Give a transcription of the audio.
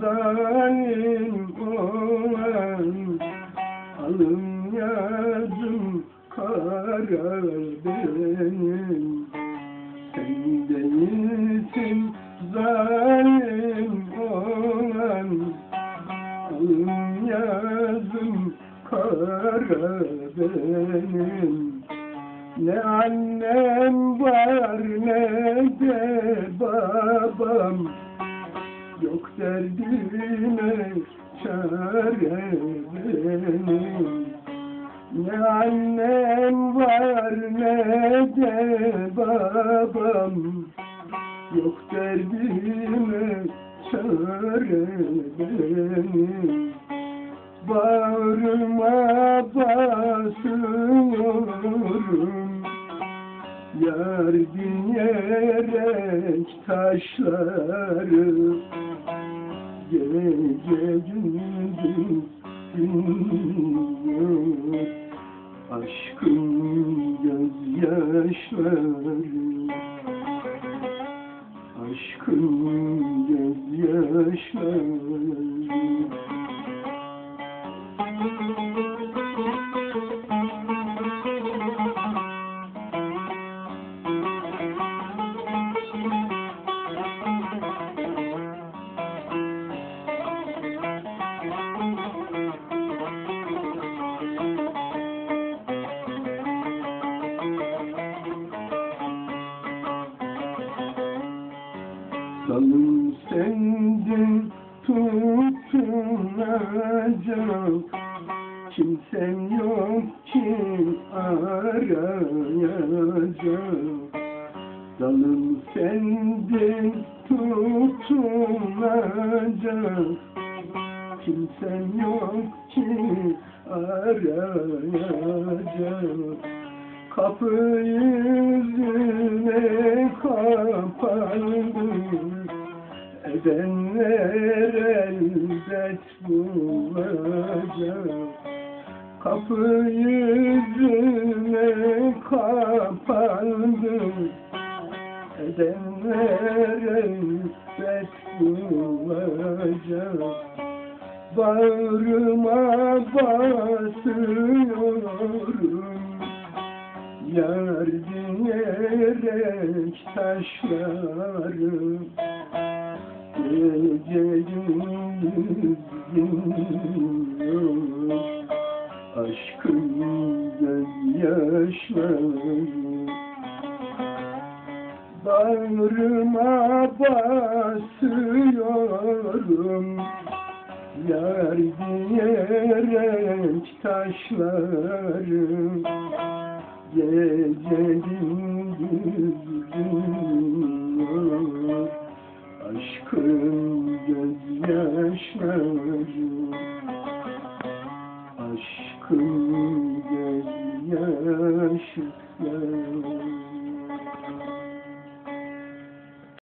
zalim olan Alın yazım kara benim. Sen değilsin zalim olan Alın yazım kara benim. Ne annem var ne derdime çare benim Ne annem var ne de babam. Yok derdime çare benim Bağrıma basıyorum Yar dinleyerek taşları Gece gündüz dinliyor Aşkın gözyaşları Aşkın gözyaşları Dalım sendin tutunacak Kimsen yok ki arayacak Dalım sendin tutunacak Kimsen yok ki arayacak Kapı yüzüne kapandı. Edenler elbet bulacak. Kapı yüzüne kapandı. Edenler elbet bulacak. Bağrıma basıyorum Yar dinleyerek taşları Gece gündüz dinliyor Aşkın gözyaşları. Bağrıma basıyorum. Yar diyerek Gecenin gündüzün var Aşkın gözyaşları Aşkın gözyaşları.